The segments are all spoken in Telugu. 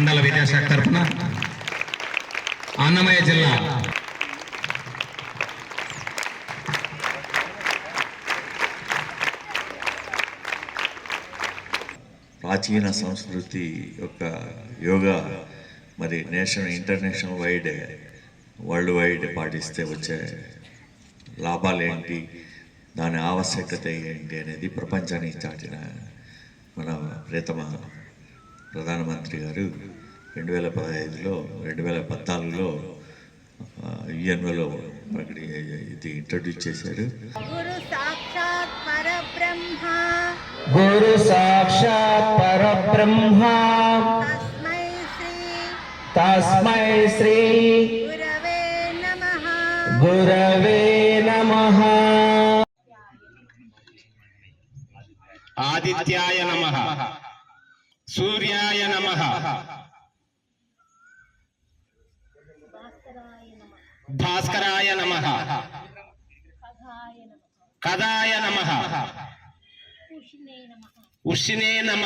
మండల విద్యాశాఖ తరఫున అన్నమయ్య జిల్లా. ప్రాచీన సంస్కృతి యొక్క యోగా మరి national international wide world wide పాటిస్తే వచ్చే లాభాలు ఏంటి దాని ఆవశ్యకత ఏంటి అనేది ప్రపంచానికి చాటిన మన ప్రియతమ ప్రధానమంత్రి గారు రెండు వేల పదహైదులో రెండు వేల పద్నాలుగులో యుఎన్ఓలో ప్రకటి ఇది ఇంట్రడ్యూస్ చేశారు గురు సాక్షాత్ పరబ్రహ్మ. గురు సాక్షాత్ పరబ్రహ్మ. తస్మై శ్రీ తస్మై శ్రీ గురవే నమః. గురవే నమః. ఆదిత్యాయ నమ. సూర్యాయ నమ. భాస్కరాయ నమ కదాయ నమ ఉష్ణే నమ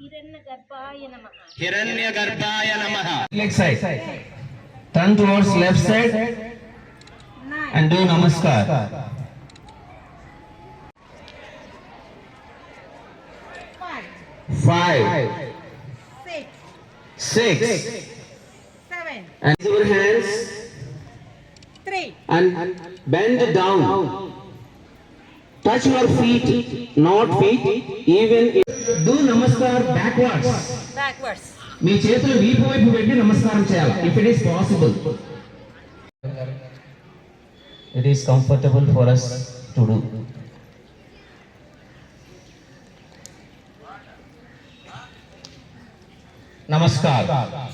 హిరణ్యగర్భాయ నమః హిరణ్య గర్భాయ నమ Left side. Turn towards left side nine and do namaskar. Five Five, six six, seven and your hands three and bend down. Touch your feet, not feet, even if- do namaskar backwards. Backwards మీ చేతులు వీపు వైపు పెట్టి నమస్కారం చేయాలి if it is possible it is comfortable for us to do namaskar వీపు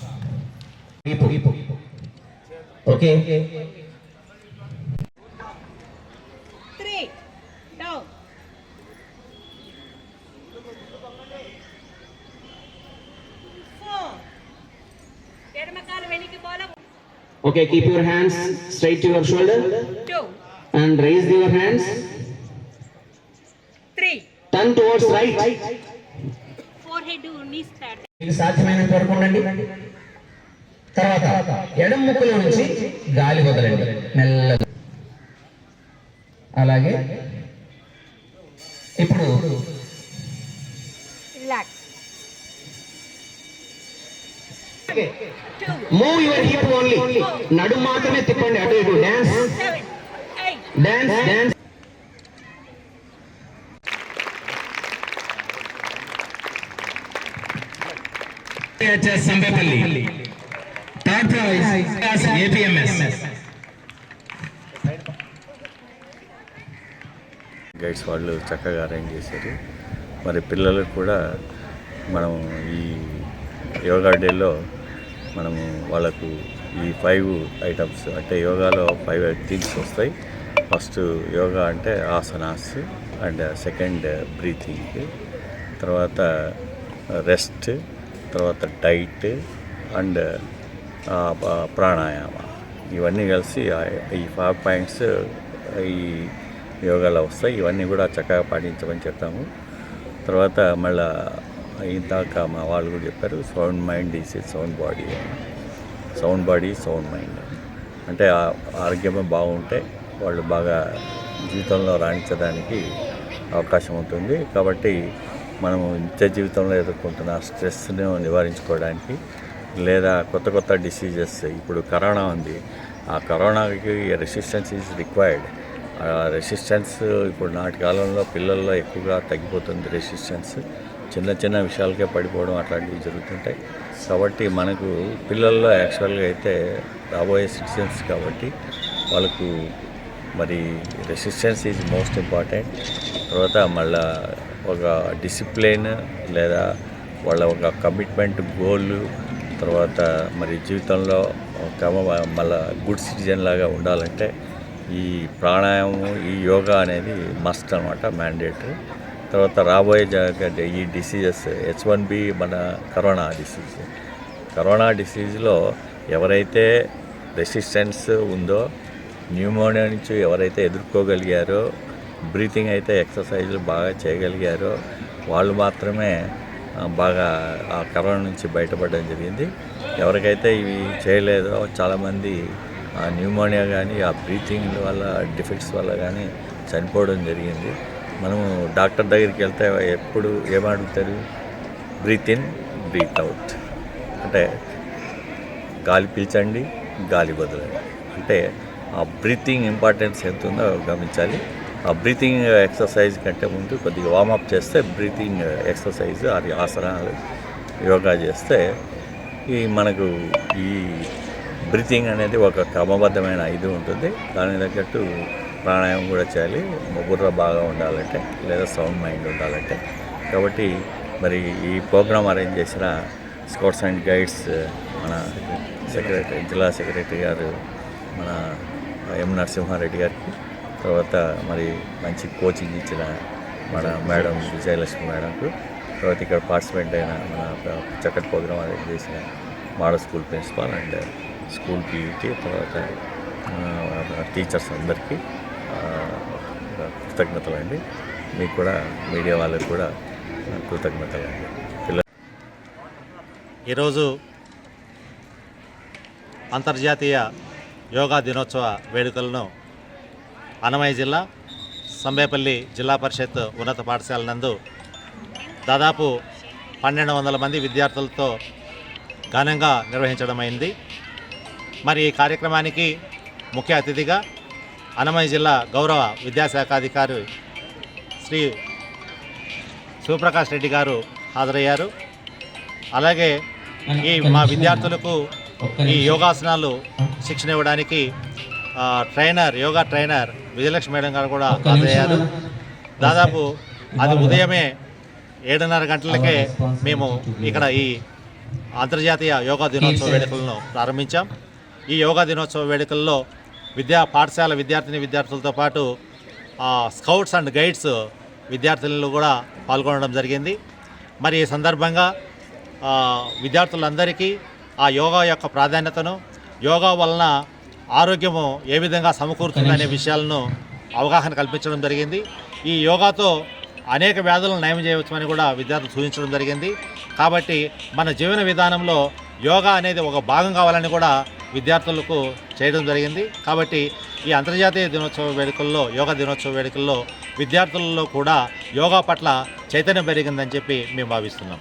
okay keep your hands straight to your shoulder two and raise your hands three turn towards right four head knees flat మీకు సాధ్యమైనంత వరకు ఉండండి. తర్వాత ఎడం ముక్కులో నుంచి గాలి వదలండి. మెల్లగా. అలాగే. ఇప్పుడు మూవ్ యువర్ హిప్ ఓన్లీ నడు మాత్రమే తిప్పండి. అటు ఇటు. Dance dance dance Sambepalli third prize APMS guides వాళ్ళు చక్కగా అరేంజ్ చేశారు. మరి పిల్లలకు కూడా మనం ఈ యోగా డేలో మనము వాళ్ళకు ఈ ఫైవ్ ఐటమ్స్ అంటే యోగాలో ఫైవ్ థింగ్స్ వస్తాయి. ఫస్ట్ యోగా అంటే ఆసనాస్ అండ్ సెకండ్ బ్రీతింగ్ తర్వాత రెస్ట్ తర్వాత డైట్ అండ్ ప్రాణాయామ. ఇవన్నీ కలిసి ఈ ఫైవ్ పాయింట్స్ ఈ యోగాలో వస్తాయి. ఇవన్నీ కూడా చక్కగా పాటించమని చెప్తాము తర్వాత మళ్ళా ఇందాక మా వాళ్ళు కూడా చెప్పారు sound mind is sound body. Sound body sound mind. అంటే ఆరోగ్యమే బాగుంటే వాళ్ళు బాగా జీవితంలో రాణించడానికి అవకాశం ఉంటుంది. కాబట్టి మనము నిత్య జీవితంలో ఎదుర్కొంటున్న స్ట్రెస్ను నివారించుకోవడానికి లేదా కొత్త కొత్త డిసీజెస్ ఇప్పుడు కరోనా ఉంది. ఆ కరోనాకి రెసిస్టెన్స్ ఈజ్ రిక్వైర్డ్ ఆ రెసిస్టెన్స్ ఇప్పుడు నాటి కాలంలో పిల్లల్లో ఎక్కువగా తగ్గిపోతుంది రెసిస్టెన్స్ చిన్న చిన్న విషయాలకే పడిపోవడం అట్లాంటివి జరుగుతుంటాయి. కాబట్టి మనకు పిల్లల్లో యాక్చువల్గా అయితే రాబోయే సిటిజన్స్ కాబట్టి వాళ్ళకు మరి రెసిస్టెన్స్ ఈజ్ మోస్ట్ ఇంపార్టెంట్ తర్వాత మళ్ళా ఒక డిసిప్లిన్ లేదా వాళ్ళ ఒక కమిట్మెంట్ గోల్ తర్వాత మరి జీవితంలో క్రమ మళ్ళా గుడ్ సిటిజన్ లాగా ఉండాలంటే ఈ ప్రాణాయామం ఈ యోగా అనేది మస్ట్ అనమాట మ్యాండేటరీ. తర్వాత రాబోయే జ- ఈ డిసీజెస్ హెచ్ వన్ బి మన కరోనా డిసీజ్. కరోనా డిసీజ్లో ఎవరైతే రెసిస్టెన్స్ ఉందో న్యూమోనియా నుంచి ఎవరైతే ఎదుర్కోగలిగారో బ్రీతింగ్ అయితే ఎక్సర్సైజులు బాగా చేయగలిగారో వాళ్ళు మాత్రమే బాగా ఆ కరోనా నుంచి బయటపడడం జరిగింది. ఎవరికైతే ఇవి చేయలేదో చాలామంది ఆ న్యూమోనియా కానీ ఆ బ్రీతింగ్ వల్ల డిఫెక్ట్స్ వల్ల కానీ చనిపోవడం జరిగింది. మనము డాక్టర్ దగ్గరికి వెళ్తే ఎప్పుడు ఏమడుగుతారు? Breathe in breathe out. అంటే గాలి పీల్చండి గాలి వదలండి. అంటే ఆ బ్రీతింగ్ ఇంపార్టెన్స్ ఎంత ఉందో గమనించాలి. బ్రీతింగ్ ఎక్సర్సైజ్ కంటే ముందు కొద్దిగా వార్మప్ చేస్తే బ్రీతింగ్ ఎక్సర్సైజ్ అది ఆసనాలు యోగా చేస్తే ఈ మనకు ఈ బ్రీతింగ్ అనేది ఒక క్రమబద్ధమైన ఇది ఉంటుంది. దానికి తగ్గట్టు ప్రాణాయామం కూడా చేయాలి. బుర్ర బాగా ఉండాలంటే లేదా సౌండ్ మైండ్ ఉండాలంటే. కాబట్టి మరి ఈ ప్రోగ్రాం అరేంజ్ చేసిన స్కౌట్స్ అండ్ గైడ్స్ మన సెక్రటరీ జిల్లా సెక్రటరీ గారు మన ఎం నరసింహారెడ్డి గారికి తర్వాత మరి మంచి కోచింగ్ ఇచ్చిన మన మేడం విజయలక్ష్మి మేడంకు. తర్వాత ఇక్కడ పార్టిసిపెంట్ అయిన మన చక్కటి ప్రోగ్రామ్ అరేంజ్ చేసిన model school principal and school PET తర్వాత టీచర్స్ అందరికీ కృతజ్ఞతలు అండి మీకు కూడా మీడియా వాళ్ళకి కూడా కృతజ్ఞతలు అండి పిల్ల ఈరోజు అంతర్జాతీయ యోగా దినోత్సవ వేడుకలను అన్నమయ్య జిల్లా సంబేపల్లి జిల్లా పరిషత్ ఉన్నత పాఠశాల నందు దాదాపు పన్నెండు వందల మంది విద్యార్థులతో ఘనంగా నిర్వహించడం అయింది. మరి ఈ కార్యక్రమానికి ముఖ్య అతిథిగా అన్నమయ్య జిల్లా గౌరవ విద్యాశాఖాధికారి శ్రీ శివప్రకాష్ రెడ్డి గారు హాజరయ్యారు. అలాగే ఈ మా విద్యార్థులకు ఈ యోగాసనాలు శిక్షణ ఇవ్వడానికి trainer yoga trainer Vijayalakshmi madam గారు కూడా హాజరయ్యారు దాదాపు అది ఉదయమే ఏడున్నర గంటలకే మేము ఇక్కడ ఈ అంతర్జాతీయ యోగా దినోత్సవ వేడుకలను ప్రారంభించాం. ఈ యోగా దినోత్సవ వేడుకల్లో విద్యా పాఠశాల విద్యార్థిని విద్యార్థులతో పాటు స్కౌట్స్ అండ్ గైడ్స్ విద్యార్థులు కూడా పాల్గొనడం జరిగింది. మరి ఈ సందర్భంగా విద్యార్థులందరికీ ఆ యోగా యొక్క ప్రాధాన్యతను యోగా వలన ఆరోగ్యము ఏ విధంగా సమకూరుతుందనే విషయాలను అవగాహన కల్పించడం జరిగింది. ఈ యోగాతో అనేక వ్యాధులను నయం చేయవచ్చని కూడా విద్యార్థులు సూచించడం జరిగింది. కాబట్టి మన జీవన విధానంలో యోగా అనేది ఒక భాగం కావాలని కూడా విద్యార్థులకు చేయడం జరిగింది. కాబట్టి ఈ అంతర్జాతీయ దినోత్సవ వేడుకల్లో యోగా దినోత్సవ వేడుకల్లో విద్యార్థులలో కూడా యోగా పట్ల చైతన్యం పెరిగిందని చెప్పి మేము భావిస్తున్నాం.